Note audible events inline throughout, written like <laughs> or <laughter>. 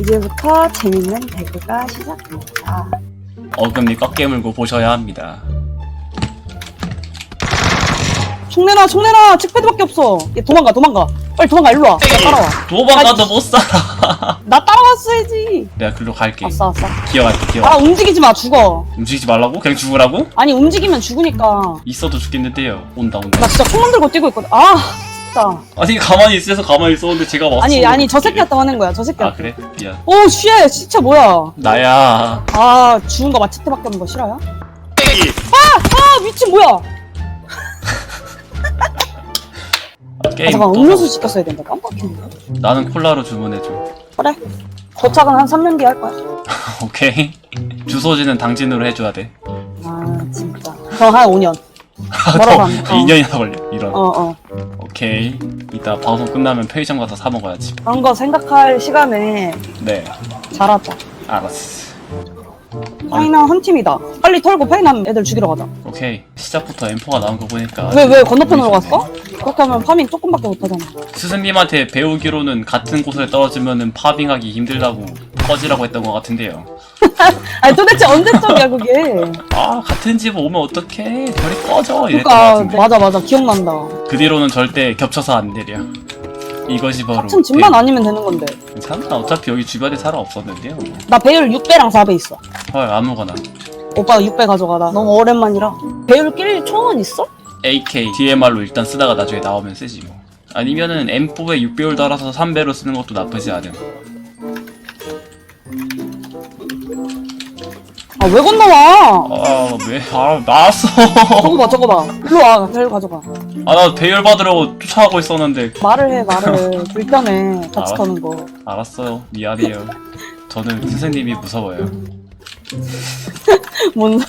이제부터 재밌는 배그가 시작됩니다. 어금니 꽉 깨물고 보셔야 합니다. 총 내놔, 총 내놔! 칙패드밖에 없어! 얘 도망가, 도망가! 빨리 도망가, 일로 와! 나 따라와. 도망가도 못 살아. <laughs> 나 따라왔어야지! 내가 글로 갈게. 아싸, 아싸. 기어갈게, 기어. 아, 움직이지 마, 죽어. 움직이지 말라고? 그냥 죽으라고? 아니, 움직이면 죽으니까. 있어도 죽겠는데요. 온다, 온다. 나 진짜 총 들고 뛰고 있거든. 아, 진짜. 아니, 가만히 있어서 가만히 있었는데 제가 왔어. 아니, 아니, 저 새끼한테 화낸 거야, 저 아, 새끼한테. 그래? 미안. 오, 쉣! 진짜 뭐야. 나야. 아, 죽은 거 마체테밖에 없는 거 싫어요? 아, 미친 뭐야? 게임 아, 잠깐, 또 음료수. 시켰어야 된다. 깜빡했네. 나는 콜라로 주문해 줘. 그래. 도착은 한 3년 뒤에 할 거야. <laughs> 오케이. 주소지는 당진으로 해줘야 돼. 아, 진짜. 그럼 한 5년. 더 뭐라고 하면, 어. 2년이나 걸려. 이런. 어, 어. 오케이. 이따 방송 끝나면 편의점 가서 사 먹어야지. 그런 거 생각할 시간에 네. 잘 왔다. 알았어. 페이남 한 팀이다. 빨리 털고 페이남 애들 죽이러 가자. 오케이. 시작부터 M4가 나온 거 보니까. 왜, 왜 건너편으로 보이시네. 갔어? 그렇게 하면 파밍 조금밖에 못 하잖아. 스승님한테 배우기로는 같은 곳에 떨어지면은 파빙하기 힘들다고 꺼지라고 했던 것 같은데요. <laughs> 아니, 도대체 언제적이야, 그게. 아 같은 집 오면 어떡해 별이 꺼져 이랬던 것 그니까, 같은데 맞아, 맞아. 기억난다. 그 뒤로는 절대 겹쳐서 안 내려 이것이 바로 같은 집만 아니면 되는 건데. 괜찮아 어차피 여기 주변에 사람 없었는데요 나 배율 6배랑 4배 있어. 헐 아무거나 오빠가 6배 가져가. 나 너무 오랜만이라. 배율 낄 총은 있어? AK DMR로 일단 쓰다가 나중에 나오면 쓰지 뭐 아니면은 M4에 6배율 달아서 3배로 쓰는 것도 나쁘지 않음 아, 왜 건너와? 아 왜 아 나왔어 저거 봐, 저거 봐. 일로 와, 배율 가져가. 아나 배율 받으려고 쫓아가고 있었는데 말을 해, 말을. <laughs> 불편해. 같이 알았어. 터는 거. 알았어요 미안해요 저는 선생님이 무서워요 <laughs> 뭔 소리야.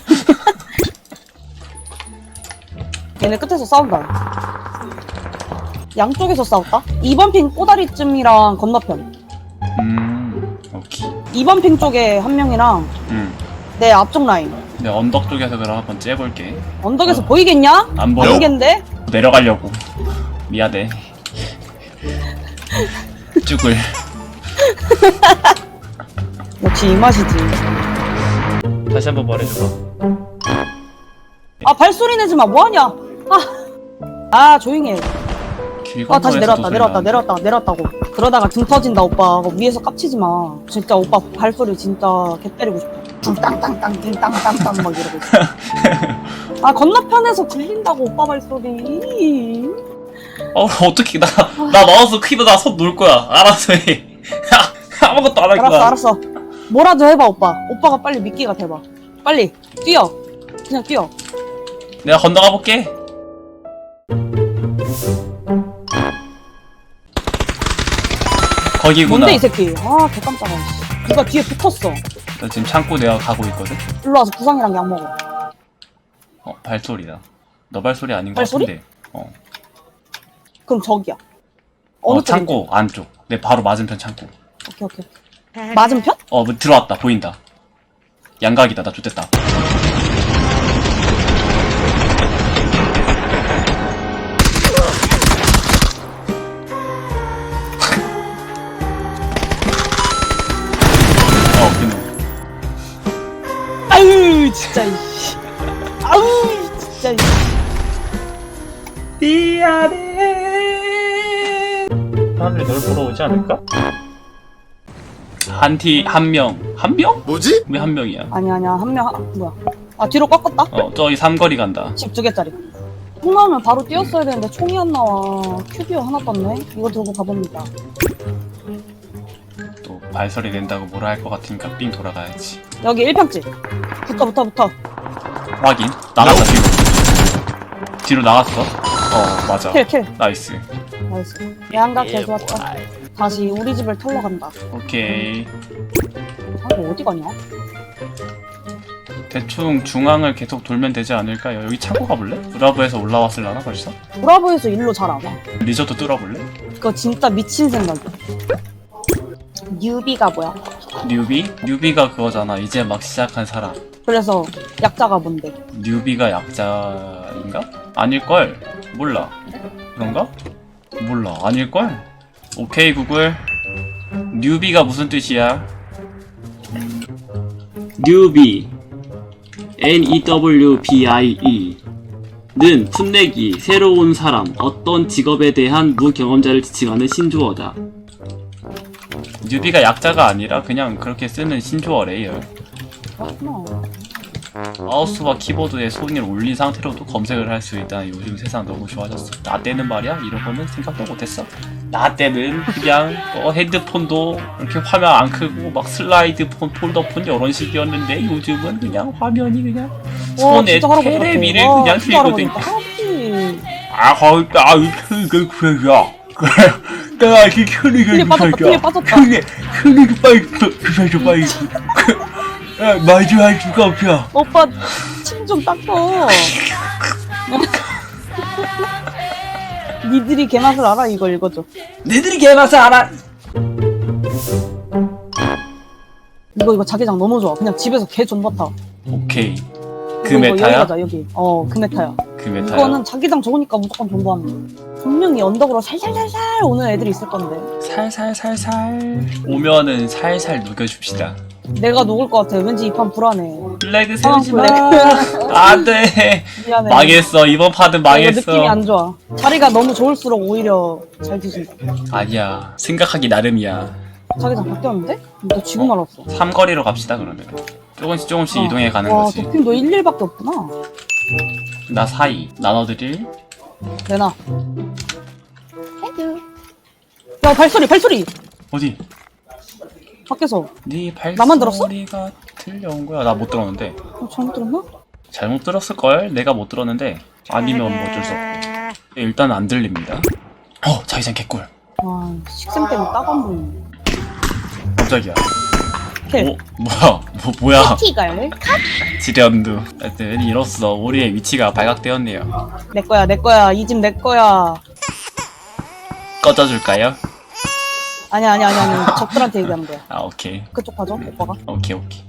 얘네 끝에서 싸운다. 양쪽에서 싸웠다? 2번 핑 꼬다리쯤이랑 건너편. 음 오케이 2번 핑 쪽에 한 명이랑 음 내 앞쪽 라인. 내 언덕 쪽에서 그럼 한번 째볼게. 언덕에서 어. 보이겠냐? 안 보여. 보이겠는데? 내려가려고. 미안해. 쭈글. <laughs> 역시 이 맛이지. 다시 한번 말해줘봐. 아, 발소리 내지 마. 뭐하냐? 아, 아 조용히 해. 아, 다시 내려왔다, 내려왔다, 내려왔다, 내려왔다고. 그러다가 등 터진다, 오빠. 위에서 깝치지 마. 진짜 오빠 발소리 진짜 개 때리고 싶어. 뚱땅땅땅, 띵땅땅땅 막 이러고 있어. <laughs> 아, 건너편에서 들린다고, 오빠 발소리. 어 어떻게 나 나 마우스 키보다 손 놓을 거야. 알아서 해. <laughs> 아무것도 안 할 알았어, 거야. 알았어. 뭐라도 해봐, 오빠. 오빠가 빨리 미끼가 돼봐. 빨리, 뛰어. 그냥 뛰어. 내가 건너가 볼게. 거기구나. 뭔데, 이 새끼. 아, 개 깜짝아. 씨. 누가 뒤에 붙었어. 나 지금 창고 내가 가고 있거든. 일로 와서 구상이랑 약 먹어. 어 발소리다. 너 발소리 아닌 것 발소리? 같은데. 어. 그럼 저기야. 어느 어 쪽인데? 창고 안쪽. 내 바로 맞은편 창고. 오케이, 오케이. 맞은편? 어, 뭐 들어왔다. 보인다. 양각이다. 나 좋댔다. 진짜 이씨 아우 진짜 이씨 미안해. 사람들이 널 보러 오지 않을까? 한 티, 한 명. 한 명? 뭐지? 왜 한 명이야? 아니 아니야 한명 뭐야 아 뒤로 꺾었다 어, 저기 삼거리 간다. 집 두 개짜리 총 나오면 바로 뛰었어야 되는데 총이 안 나와 큐비어 하나 떴네 이거 들고 가봅니다 또 발설이 낸다고 뭐라 할 것 같으니까 삥 돌아가야지. 여기 1평집 붙어 붙어 붙어 확인. 나갔다, 뒤로. 뒤로 나갔어. 어, 맞아. 킬 킬 나이스. 나이스 양각 개 좋았다 다시 우리 집을 털러 간다 오케이. 아 이거 어디 가냐 대충 중앙을 계속 돌면 되지 않을까요? 여기 창고 가볼래? 브라브에서 올라왔을라나 벌써? 브라보에서 일로 잘 안 와. 리조트 뚫어볼래? 그거 진짜 미친 생각이야 뉴비가 뭐야 뉴비? 뉴비가 그거잖아. 이제 막 시작한 사람. 그래서 약자가 뭔데 뉴비가 약자인가? 아닐걸? 몰라. 그런가? 몰라. 아닐걸? 오케이, 구글. 뉴비가 무슨 뜻이야? 뉴비 N-E-W-B-I-E 는 풋내기, 새로운 사람, 어떤 직업에 대한 무경험자를 지칭하는 신조어다. 뉴비가 약자가 아니라 그냥 그렇게 쓰는 신조어래요. 그렇구나. 마우스와 키보드에 손을 올린 상태로도 검색을 할 수 있다는 요즘 세상 너무 좋아졌어. 나 때는 말이야 이런 거는 생각도 못했어. 나 때는 그냥 어, 핸드폰도 이렇게 화면 안 크고 막 슬라이드 폰, 폴더 폰 이런 식이었는데 요즘은 그냥 화면이 그냥 와, 손에. 테레비를 와, 그냥 들고 할아버지 다니. 같아. 할아버지. 아 거기 아 그 그래야 내 가 이렇게 크게 필에 빠졌다, 필에 빠졌다. 크게 크게 빨리 그래서 빨리 마주할 수가 없어. 오빠 침 좀 닦어. <laughs> 니들이 개맛을 알아 이거 읽어줘. 니들이 개맛을 알아. 이거 이거 자기장 너무 좋아. 그냥 집에서 개 존버타. 오케이. 그 이거, 이거 여기 메타야? 가자 여기. 어 그 메타야. 그 메타야. 이거는 자기장 좋으니까 무조건 존버합니다. 분명히 언덕으로 살살살살 오는 애들이 있을 건데 살살살살 오면은 살살 녹여줍시다. 내가 녹을 것 같아. 왠지 이 판 불안해. 블랙 세우지 마. 안돼. <laughs> 미안해. 망했어. 이번 파드 이거 느낌이 망했어. 안 좋아. 자리가 너무 좋을수록 오히려 잘 뒤진다. 아니야. 생각하기 나름이야. 자기장 바뀌었는데? 너 지금 알았어. 삼거리로 갑시다 그러면. 조금씩 조금씩 어. 이동해 가는 와, 거지. 도핑 너 1일밖에 없구나. 나 사이 나눠드릴. 내놔. 야, 발소리, 발소리! 어디? 밖에서. 네 나만 들었어? 발소리가 들려온 거야. 나 못 들었는데. 어, 잘못 들었나? 잘못 들었을 걸. 내가 못 들었는데. 아니면 뭐 어쩔 수 없고. 일단 안 들립니다. 어, 자기장 개꿀. 와, 식생 때문에 따가운 보이네. 깜짝이야. 킬. 어, 뭐야? <laughs> 뭐 뭐야? 티걸. 지련두. 하여튼 이로써 우리의 위치가 발각되었네요. 내 거야, 내 거야. 이 집 내 거야. 꺼져줄까요? 아니야, 아니야, 아니야, 아니야. 적들한테 얘기하면 돼. 아 오케이. 그쪽 가죠, 오빠가. 오케이 오케이.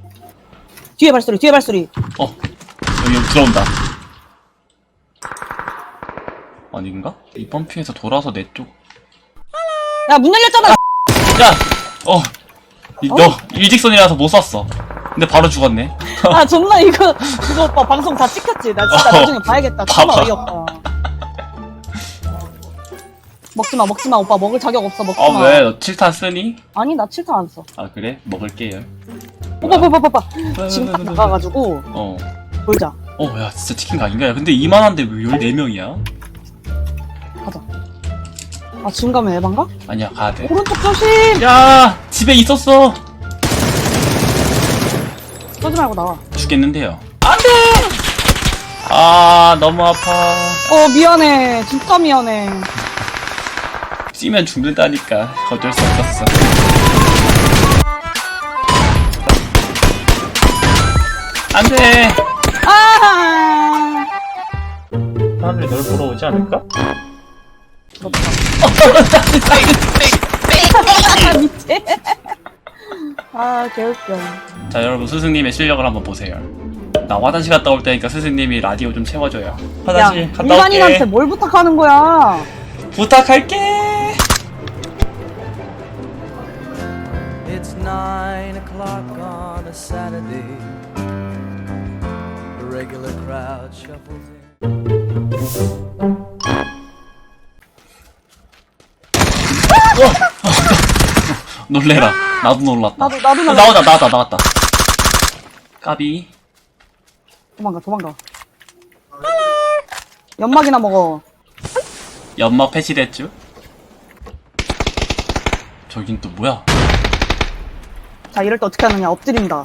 뒤에 발소리, 뒤에 발소리. 어 여기, 들어온다. 아닌가? 이번 핑에서 돌아서 내 쪽. 야, 문 열렸잖아! 야, 어, 이- 너 일직선이라서 못 쐈어. 근데 바로 죽었네. <laughs> 아, 존나 이거, 이거 오빠 방송 다 찍혔지? 나 진짜 <laughs> 어. 나중에 봐야겠다. 존나 봐봐. 어이없다. 먹지마, 먹지마. 오빠 먹을 자격 없어, 먹지마. 아 왜? 너 7탄 쓰니? 아니, 나 7탄 안 써. 아 그래? 먹을게요. 오빠, 오빠, 오빠, 오빠. 지금 딱 나가가지고, 어. 놀자. 어, 야, 진짜 치킨 각인가? 야, 근데 이만한데 왜 14명이야? 가자. 아, 지금 가면 에반가? 아니야, 가야 돼. 오른쪽 조심! 야, 집에 있었어! 쏘지 말고 나와. 죽겠는데요. 안 돼! 아, 너무 아파. 어, 미안해. 진짜 미안해. 찌면 죽는다니까. 어쩔 수 없었어. 안 돼! 아! 사람들이 널 보러 오지 않을까? 밑에. 아, 개웃겨. 자, 여러분, 스승님의 실력을 한번 보세요. 나 화장실 갔다 올 테니까 스승님이 라디오 좀 채워줘요. 야, 화장실 갔다 일반인한테 올게. 뭘 부탁하는 거야? 부탁할게! It's nine o'clock on a Saturday. The regular crowd shuffles in. <laughs> 놀래라. 나도 놀랐다. 나도, 나도 어, 나 나오다, 나왔다, 나왔다. 까비. 도망가, 도망가. 연막이나 먹어. 연막 패치됐죠? 저긴 또 뭐야? 자, 이럴 때 어떻게 하느냐. 엎드린다.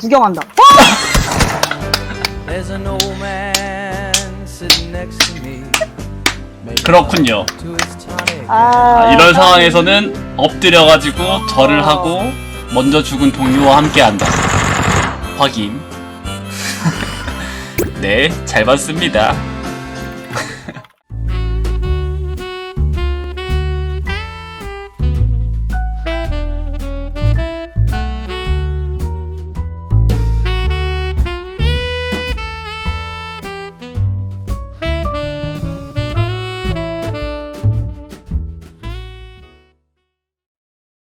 구경한다. There's an old man sitting next to me. Maybe 그렇군요. to his tonic. 아, 아, 이런 상황에서는 엎드려가지고 절을 하고 먼저 죽은 동료와 함께한다. 확인. <laughs> 네, 잘 봤습니다.